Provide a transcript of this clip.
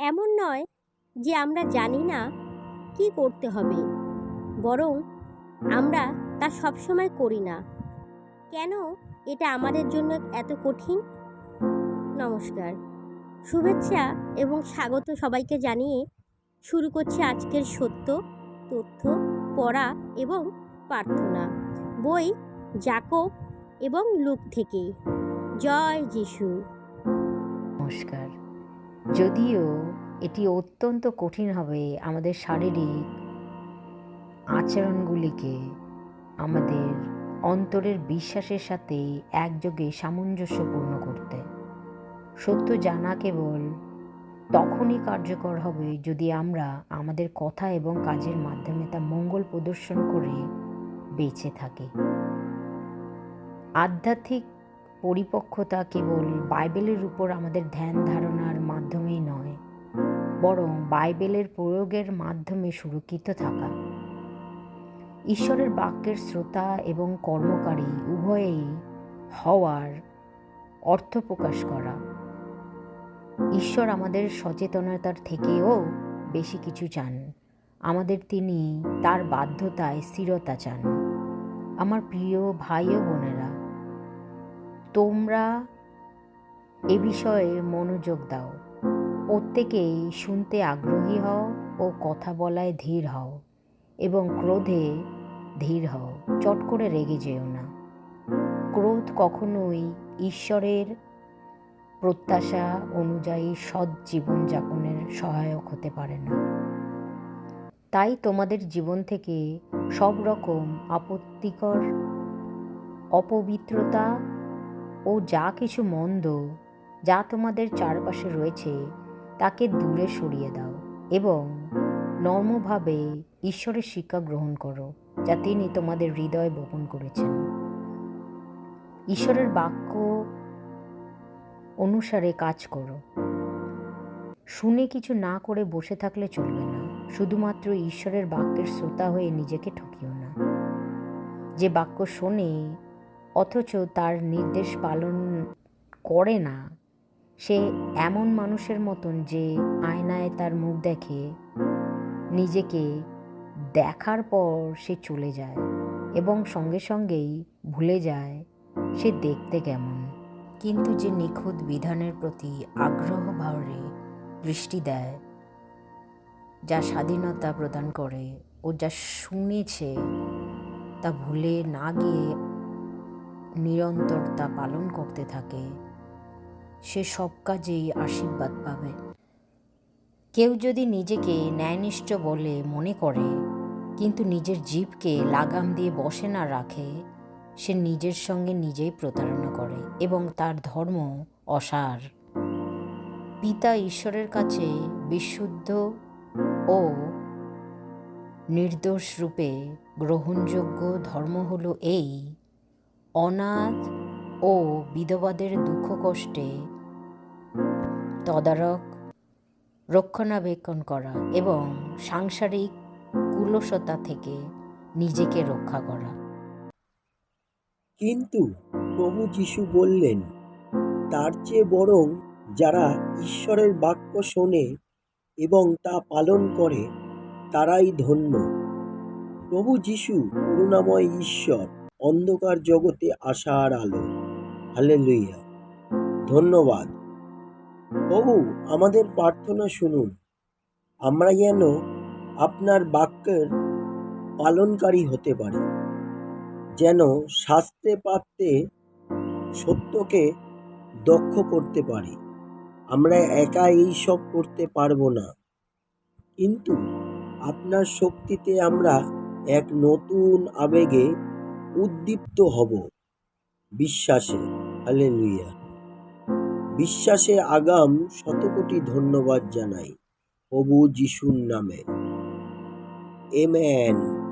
এমন নয় যে আমরা জানি না কি করতে হবে, বরং আমরা তা সবসময় করি না। কেন এটা আমাদের জন্য এত কঠিন? নমস্কার। শুভেচ্ছা এবং স্বাগত সবাইকে জানিয়ে শুরু করছি আজকের সত্য, তথ্য, পড়া এবং প্রার্থনা। বই জাকব এবং লুক থেকে জয় যিশু। নমস্কার। যদিও এটি অত্যন্ত কঠিন হবে আমাদের শারীরিক আচরণগুলিকে আমাদের অন্তরের বিশ্বাসের সাথে একযোগে সামঞ্জস্যপূর্ণ করতে। সত্য জানা কেবল তখনই কার্যকর হবে যদি আমরা আমাদের কথা এবং কাজের মাধ্যমে তা মঙ্গল প্রদর্শন করে বেঁচে থাকি। আধ্যাত্মিক পরিপক্কতা কেবল বাইবেলের উপর আমাদের ধ্যান ধারণার মাধ্যমেই নয়, বরং বাইবেলের প্রয়োগের মাধ্যমে সুরক্ষিত থাকা। ঈশ্বরের বাক্যের শ্রোতা এবং কর্মকারী উভয়েই হওয়ার অর্থ প্রকাশ করা। ঈশ্বর আমাদের সচেতনতার থেকেও বেশি কিছু চান। আমাদের তিনি তার বাধ্যতায় স্থিরতা চান। আমার প্রিয় ভাই ও বোনেরা তোমরা এ বিষয়ে মনোযোগ দাও। প্রত্যেকেই শুনতে আগ্রহী হও ও কথা বলায় ধীর হও এবং ক্রোধে ধীর হও, চট করে রেগে যেও না। ক্রোধ কখনোই ঈশ্বরের প্রত্যাশা অনুযায়ী সৎ জীবনযাপনের সহায়ক হতে পারে না। তাই তোমাদের জীবন থেকে সব রকম আপত্তিকর, অপবিত্রতা ও যা কিছু মন্দ যা তোমাদের চারপাশে রয়েছে, তাকে দূরে সরিয়ে দাও এবং নর্মভাবে ঈশ্বরের শিক্ষা গ্রহণ করো, যা তিনি তোমাদের হৃদয়ে বপন করেছেন। ঈশ্বরের বাক্য অনুসারে কাজ করো। শুনে কিছু না করে বসে থাকলে চলবে না, শুধুমাত্র ঈশ্বরের বাক্যের শ্রোতা হয়ে নিজেকে ঠকিও না। যে বাক্য শোনে অথচ তার নির্দেশ পালন করে না। সে এমন মানুষের মতন যে আয়নায় তার মুখ দেখে, নিজেকে দেখার পর সে চলে যায় এবং সঙ্গে সঙ্গেই ভুলে যায় সে দেখতে কেমন। কিন্তু যে নিখুঁত বিধানের প্রতি আগ্রহ ভাবে দৃষ্টি দেয়, যা স্বাধীনতা প্রদান করে ও যা শুনেছে, তা ভুলে না গিয়ে নিরন্তর তা পালন করতে থাকে। সে সব কাজেই আশীর্বাদ পাবে। কেউ যদি নিজেকে ন্যায়নিষ্ঠ বলে মনে করে, কিন্তু নিজের জীবকে লাগাম দিয়ে বসে না রাখে, সে নিজের সঙ্গে নিজেই প্রতারণা করে এবং তার ধর্ম অসার। পিতা ঈশ্বরের কাছে বিশুদ্ধ ও নির্দোষ রূপে গ্রহণযোগ্য ধর্ম হলো এই অনাথ ও বিধবাদের দুঃখ কষ্টে তদারক, রক্ষণাবেক্ষণ করা এবং সাংসারিক কুলসতা থেকে নিজেকে রক্ষা করা। কিন্তু প্রভু যিশু বললেন, তার চেয়ে বরং যারা ঈশ্বরের বাক্য শোনে এবং তা পালন করে, তারাই ধন্য। প্রভু যিশু করুণাময় ঈশ্বর। অন্ধকার জগতে আশার আলো। হালেলুইয়া ধন্যবাদ। প্রভু আমাদের প্রার্থনা শুনুন। আমরা যেন আপনার বাক্যের পালনকারী হতে পারি। যেন শাস্ত্রে পাত্রে সত্যকে দক্ষ করতে পারি। আমরা একা এই সব করতে পারব না। কিন্তু আপনার শক্তিতে আমরা এক নতুন আবেগে উদ্দীপ্ত হব। বিশ্বাসে হালেলুইয়া বিশ্বাসে আগাম শতকোটি ধন্যবাদ জানাই প্রভু যিশুর নামে। এমেন